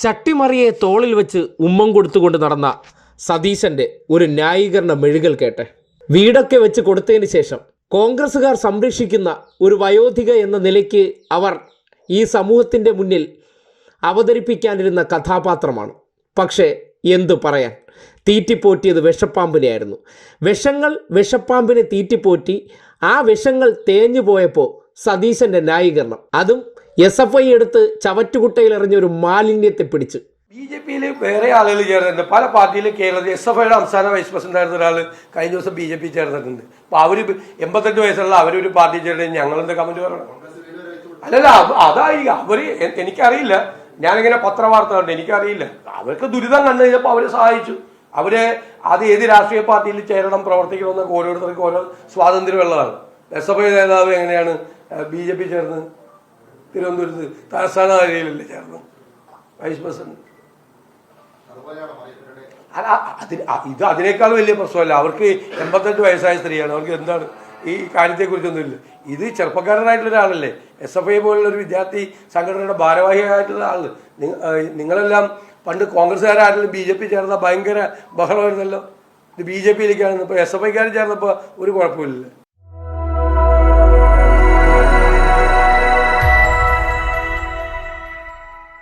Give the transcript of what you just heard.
ചട്ടിമറിയെ തോളിൽ വെച്ച് ഉമ്മം കൊടുത്തുകൊണ്ട് നടന്ന സതീശന്റെ ഒരു ന്യായീകരണ മെഴുകൽ കേട്ടെ. വീടൊക്കെ വെച്ച് കൊടുത്തതിന് ശേഷം കോൺഗ്രസ്സുകാർ സംരക്ഷിക്കുന്ന ഒരു വയോധിക എന്ന നിലയ്ക്ക് അവർ ഈ സമൂഹത്തിന്റെ മുന്നിൽ അവതരിപ്പിക്കാനിരുന്ന കഥാപാത്രമാണ്. പക്ഷേ എന്തു പറയാൻ? തീറ്റിപ്പോറ്റിയത് വിഷപ്പാമ്പിനെയായിരുന്നു. വിഷങ്ങൾ വിഷപ്പാമ്പിനെ തീറ്റിപ്പോറ്റി ആ വിഷങ്ങൾ തേഞ്ഞു പോയപ്പോൾ സതീശന്റെ ന്യായീകരണം. അതും എസ് എഫ് ഐ എടുത്ത് ചവറ്റുകുട്ടയിൽ എറിഞ്ഞ ഒരു മാലിന്യത്തെ പിടിച്ച്. ബി ജെ പിയിൽ വേറെ ആളുകൾ ചേർന്നിട്ടുണ്ട്. പല പാർട്ടിയിലും കേരളത്തിൽ എസ് എഫ് ഐയുടെ സംസ്ഥാന വൈസ് പ്രസിഡന്റ് ആയിരുന്ന ഒരാൾ കഴിഞ്ഞ ദിവസം ബി ജെ പി ചേർന്നിട്ടുണ്ട്. അപ്പൊ അവർ എൺപത്തെട്ട് വയസ്സുള്ള അവരൊരു പാർട്ടി ചേർന്ന് ഞങ്ങളെന്താ കമന്റ് പറയണം? അല്ലല്ല അതായി. അതായിരിക്കും അവർ എനിക്കറിയില്ല. ഞാനിങ്ങനെ പത്രവാർത്ത കണ്ടു. എനിക്കറിയില്ല. അവർക്ക് ദുരിതം കണ്ടു കഴിഞ്ഞപ്പോൾ അവരെ സഹായിച്ചു. അവർ അത് ഏത് രാഷ്ട്രീയ പാർട്ടിയിൽ ചേരണം പ്രവർത്തിക്കണമെന്നൊക്കെ ഓരോരുത്തർക്കും ഓരോ സ്വാതന്ത്ര്യമുള്ളതാണ്. ഐ നേതാവ് എങ്ങനെയാണ് ബി ജെ പി ചേർന്ന് തിരുവനന്തപുരത്ത് തലസ്ഥാന നിലയിലല്ലേ ചേർന്ന് വൈസ് പ്രസിഡന്റ് അല്ല ഇത് അതിനേക്കാൾ വലിയ പ്രശ്നമല്ല. അവർക്ക് എൺപത്തെട്ട് വയസ്സായ സ്ത്രീയാണ്. അവർക്ക് എന്താണ് ഈ കാര്യത്തെക്കുറിച്ചൊന്നുമില്ല. ഇത് ചെറുപ്പക്കാരനായിട്ടുള്ള ഒരാളല്ലേ. എസ് എഫ് ഐ പോലുള്ള ഒരു വിദ്യാർത്ഥി സംഘടനയുടെ ഭാരവാഹിയായിട്ടുള്ള ആൾ. നിങ്ങളെല്ലാം പണ്ട് കോൺഗ്രസ്സുകാരാരെങ്കിലും ബി ജെ പി ചേർന്ന ഭയങ്കര ബഹളമായിരുന്നല്ലോ. ഇത് ബി ജെ പിയിലേക്കാണ്. ഇപ്പോൾ എസ് എഫ് ഐക്കാർ ചേർന്നപ്പോൾ ഒരു കുഴപ്പമില്ല